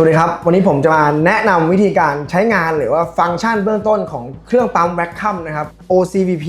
สวัสดีครับ วันนี้ผมจะมาแนะนำวิธีการใช้งานหรือว่าฟังก์ชันเบื้องต้นของเครื่องปั๊มแวคคัมนะครับ OCVP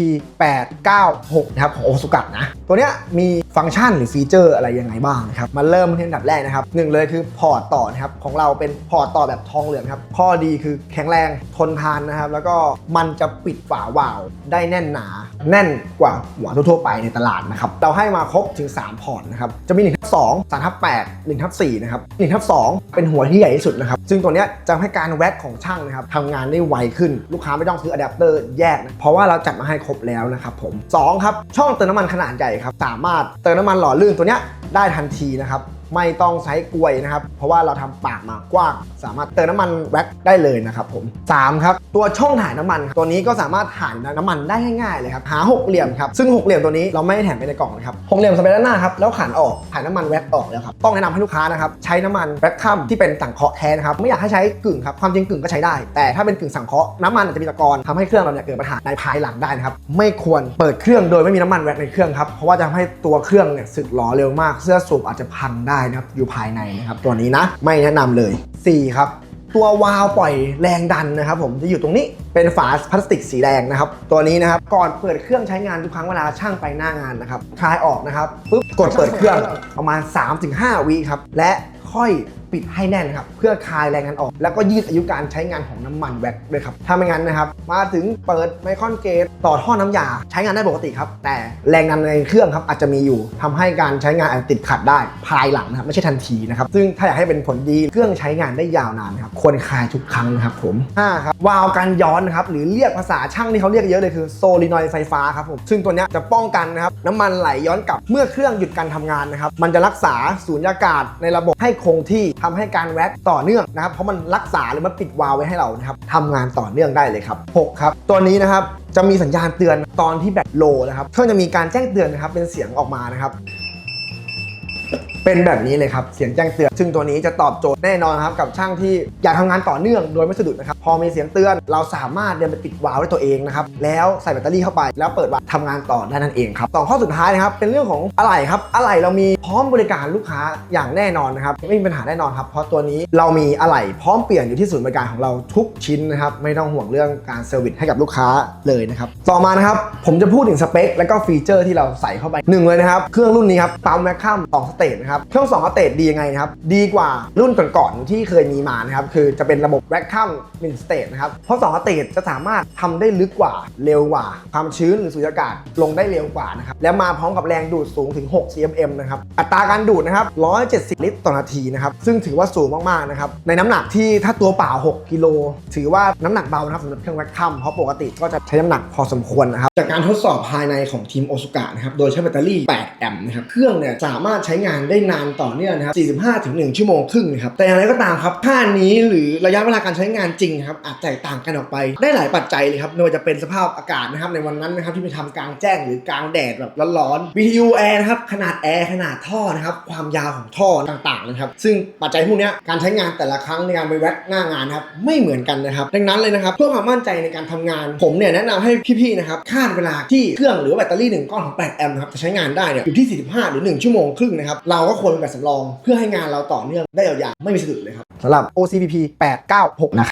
896 นะครับของโอสุกัดนะ ตัวเนี้ยมี ฟังก์ชันหรือฟีเจอร์อะไรยังไงบ้างนะครับมาเริ่มที่อันดับแรกนะครับหนึ่งเลยคือพอร์ตต่อนะครับของเราเป็นพอร์ตต่อแบบทองเหลืองครับข้อดีคือแข็งแรงทนทานนะครับแล้วก็มันจะปิดฝาวาล์วได้แน่นหนา แน่นกว่าหัวทั่วๆไปในตลาดนะครับเราให้มาครบถึง 3 พอร์ตนะครับจะมี1ทับ2 3ทับ8 1ทับ4นะครับ1ทับ2เป็นหัวที่ใหญ่ที่สุดนะครับซึ่งตัวนี้จะให้การแว็กของช่างนะครับทำงานได้ไวขึ้นลูกค้าไม่ต้องซื้ออะแดปเตอร์แยกนะเพราะว่าเราจัดมาให้ครบแล้วนะครับผม2ครับช่องเติมน้ำมันขนาดใหญ่ครับสามารถเติมน้ำมันหล่อลื่นตัวเนี้ยได้ทันทีนะครับ ไม่ต้องใช้กลวยนะครับ เพราะว่าเราทำปากมากว้าง สามารถเติมน้ำมันแว็กได้เลยนะครับผม3ครับตัวช่องถ่ายน้ำมัน ตัวนี้ก็สามารถถ่ายน้ำมันได้ง่ายๆเลยครับหาหกเหลี่ยมครับซึ่งหกเหลี่ยมตัวนี้เราไม่ได้แถมไปในกล่องนะครับหกเหลี่ยมสเปรด้านหน้าครับแล้วขันออกถ่ายน้ำมันแว็กออกแล้วครับต้องแนะนำให้ลูกค้านะครับใช้น้ำมันแว็กคัมที่เป็นสังเคราะห์แท้นะครับไม่อยากให้ใช้กึ่งครับความจริงกึ่งก็ใช้ได้ แต่ถ้าเป็นกึ่งสังเคราะห์น้ำมันอาจจะมีตะกอนทำให้เครื่องเราเนี่ยเกิดปัญหาในภายหลังได้นะครับไม่ควรเปิดเครื่องโดยไม่มีน้ำมันแว็กในเครื่องครับเพราะว่าจะทำให้ตัวเครื่องเนี่ยสึกหรอเร็วมากเสื้อสูบอาจจะพังได้นะครับอยู่ภายในนะครับตัวนี้นะไม่แนะนำเลย 4 ครับ ตัววาล์วปล่อยแรงดันนะครับ ผมจะอยู่ตรงนี้เป็นฝาพลาสติกสีแดงนะครับ ตัวนี้นะครับก่อนเปิดเครื่องใช้งานทุกครั้งเวลาช่างไปหน้างานนะครับคลายออกนะครับปุ๊บกดเปิดเครื่องประมาณ 3-5 วิครับและค่อย ปิดให้แน่นครับเพื่อคายแรงดันออก แล้วก็ยืดอายุการใช้งานของน้ำมันแว็กด้วยครับถ้าไม่งั้นนะครับ มาถึงเปิดไมคอนเกตต่อท่อน้ำยาใช้งานได้ปกติครับ แต่แรงดันในเครื่องครับอาจจะมีอยู่ทำให้การใช้งานอาจจะติดขัดได้ภายหลังนะครับไม่ใช่ทันทีนะครับซึ่งถ้าอยากให้เป็นผลดีเครื่องใช้งานได้ยาวนานครับควรคายทุกครั้งนะครับผม5ครับวาล์วการย้อนนะครับหรือเรียกภาษาช่างที่เขาเรียกเยอะเลยคือโซลินอยด์ไฟฟ้าครับผมซึ่งตัวนี้จะป้องกันนะครับน้ำมันไหลย้อนกลับเมื่อเครื่องหยุดการทำงานนะครับมันจะรักษาสูญญากาศในระบบให้คงที่ทำให้การแว็กต่อเนื่องนะครับ เพราะมันรักษาหรือมันปิดวาล์วไว้ให้เรานะครับทำงานต่อเนื่องได้เลยครับ6ครับ ตัวนี้นะครับจะมีสัญญาณเตือนตอนที่แบตโลนะครับเครื่องจะมีการแจ้งเตือนนะครับเป็นเสียงออกมานะครับเป็นแบบนี้เลยครับ เสียงแจ้งเตือน ซึ่งตัวนี้จะตอบโจทย์แน่นอนครับ กับช่างที่อยากทำงานต่อเนื่องโดยไม่สะดุดนะครับ พอมีเสียงเตือนเราสามารถเดินไปปิดวาล์วด้วยตัวเองนะครับ แล้วใส่แบตเตอรี่เข้าไป แล้วเปิดวาล์วทำงานต่อได้นั่นเองครับสองข้อสุดท้ายนะครับ เป็นเรื่องของอะไหล่ครับ อะไหล่เรามีพร้อมบริการลูกค้าอย่างแน่นอนนะครับ ไม่มีปัญหาแน่นอนครับ เพราะตัวนี้เรามีอะไหล่พร้อมเปลี่ยนอยู่ที่ศูนย์บริการของเราทุกชิ้นนะครับ ไม่ต้องห่วงเรื่องการเซอร์วิสให้กับลูกค้าเลยนะครับ ต่อมานะครับ ผมจะพูดถึงสเปค และก็ฟีเจอร์ที่เราใส่เข้าไปหนึ่งเลยนะครับ เครื่องรุ่นนี้ครับปั๊มแมคคัมสองสเตจนะครับเครื่องสองสเตดียังไงนะครับดีกว่ารุ่นก่อนๆที่เคยมีมานะครับคือจะเป็นระบบแวคคัมหนึ่งสเตจนะครับเพราะสองสเตจจะสามารถทำได้ลึกกว่าเร็วกว่า ความชื้นหรือสุญญากาศลงได้เร็วกว่านะครับและมาพร้อมกับแรงดูดสูงถึง 6 cm นะครับอัตราการดูดนะครับ170 ลิตรต่อนาทีนะครับซึ่งถือว่าสูงมากๆนะครับในน้ำหนักที่ถ้าตัวเปล่า 6 กิโล ถือว่าน้ำหนักเบานะครับสำหรับเครื่องแวคคัมเพราะปกติก็จะใช้น้ำหนักพอสมควรนะครับจากการทดสอบภายในของทีมโอซุกะนะครับโดยใช้แบตเตอรี่ 8 แอมป์นะครับเครื่องเนี่ยสามารถใช้งานได้นานต่อเนื่องนะครับ45ถึง1ชั่วโมงครึ่งนะครับแต่อย่างไรก็ตามครับค่านี้หรือระยะเวลาการใช้งานจริงครับอาจแตกต่างกันออกไป ได้หลายปัจจัยเลยครับไม่ว่าจะเป็นสภาพอากาศนะครับในวันนั้นนะครับที่ไปทำกลางแจ้งหรือกลางแดดแบบร้อนๆ VTU Air นะครับขนาดแอร์ขนาดท่อนะครับความยาวของท่อต่างๆนะครับซึ่งปัจจัยพวกนี้การใช้งานแต่ละครั้งในการไปแวะหน้างานนะครับไม่เหมือนกันนะครับดังนั้นเลยนะครับเพื่อความมั่นใจในการทำงาน ผมเนี่ยแนะนำให้พี่ๆนะครับคาดเวลาที่เครื่องหรือแบตเตอรี่หนึ่งก้อนของ8แอมป์นะครับจะใช้งานได้เนี่ยอยู่ที่ 45 หรือ 1 ชั่วโมงครึ่งนะครับเราก็ควรเป็นแบบสำรอง เพื่อให้งานเราต่อเนื่องได้ยาวๆไม่มีสะดุดเลยครับสำหรับ OCPP 896นะครับ